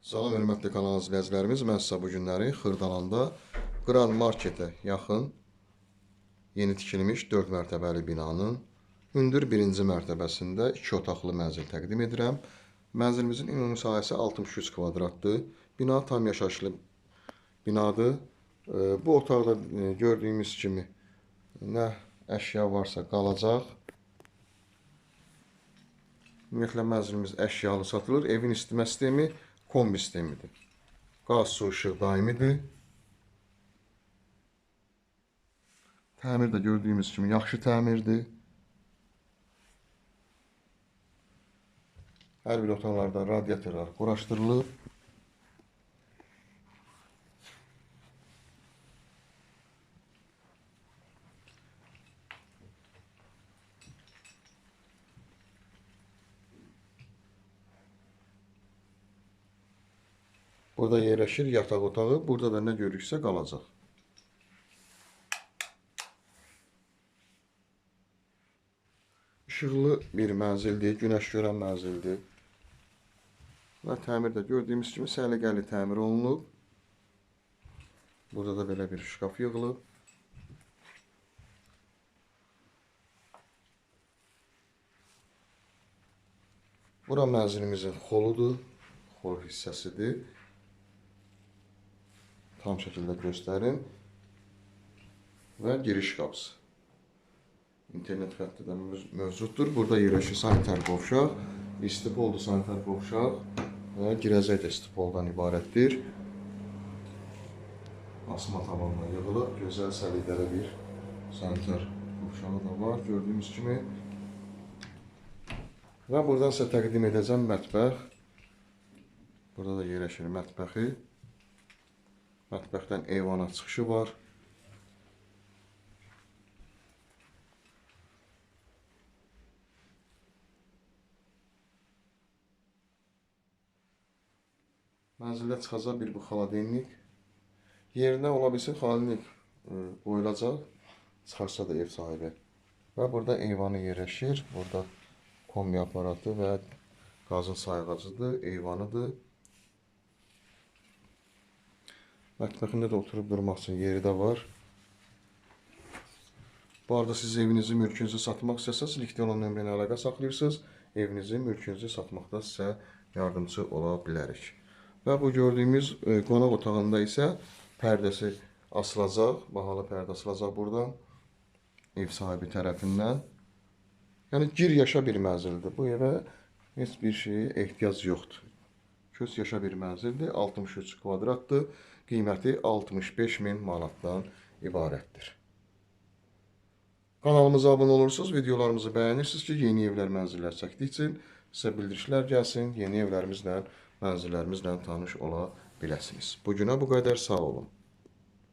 Salam hörmətli kanal izləyicilərimiz, mən sizə bu günləri Xırdalanda Grand Marketə yaxın yeni tikilmiş 4 mərtəbəli binanın hündür birinci mərtəbəsində 2 otaqlı mənzil təqdim edirəm. Mənzilimizin ümumi sahəsi 63 kvadratdır. Bina tam yaşayışlı binadır. Bu otaqda e, gördüyümüz kimi nə əşya varsa qalacaq. Ümumiyyətlə mənzilimiz əşyalı satılır. Evin isitmə sistemi kombi sistemidir. Qaz, su, işıq daimidir. Təmir də gördüyümüz kimi yaxşı təmirdir. Hər bir otaqlarda radiatorlar quraşdırılıb. Burada yerləşir yataq otağı. Burada da nə görürüksə qalacaq. İşıqlı bir mənzildir, günəş görən mənzildir. Və təmirdə gördüyümüz kimi səliqəli təmir olunub. Burada da belə bir şkaf yığılıb. Bura mənzilimizin xoludur, xol hissəsidir. Tam şəkildə göstərin. Və giriş qapısı. İnternet xətti də mövcuddur. Burada yerləşir sanitar qovşaq, istipoldu sanitar qovşaq və girəcək də istipoldan ibarətdir. Asma tavanla yığılıb, gözəl səliqəli bir sanitar qovşağı da var, gördüyünüz kimi. Və buradan sizə təqdim edəcəm mətbəx. Burada da yerləşir mətbəxi. Mətbəxdən eyvana çıxışı var. Mənzildə çıxacaq bir bu xaladenlik. Yerinə ola bilsin xaladenlik e, qoyulacaq. Çıxarsa da ev sahibi. Və burada eyvanı yerləşir. Burada kombi aparatı və qazın sayğacıdır, eyvanıdır. Mətbəxində də oturub durmaq üçün yeri də var. Bu arada siz evinizi, mülkünüzü satmaq istəsəz, linkdə olan nömrə ilə əlaqə saxlayırsınız. Evinizi, mülkünüzü satmaqda sizə yardımçı ola bilərik. Və bu gördüyümüz e, qonaq otağında isə pərdəsi asılacaq, bahalı pərdə asılacaq buradan ev sahibi tərəfindən. Yəni gir yaşa bir mənzildir. Bu evə heç bir şeyə ehtiyac yoxdur. Kös yaşa bir mənzildir. 63 kvadratdır. Qiyməti 65 min manatdan ibarətdir. Kanalımıza abunə olursunuz, videolarımızı bəyənirsiniz ki, yeni evlər, mənzillər çəkdikcə sizə bildirişlər gəlsin, yeni evlərimizlə, mənzillərimizlə tanış ola biləsiniz. Bu günə bu qədər, sağ olun.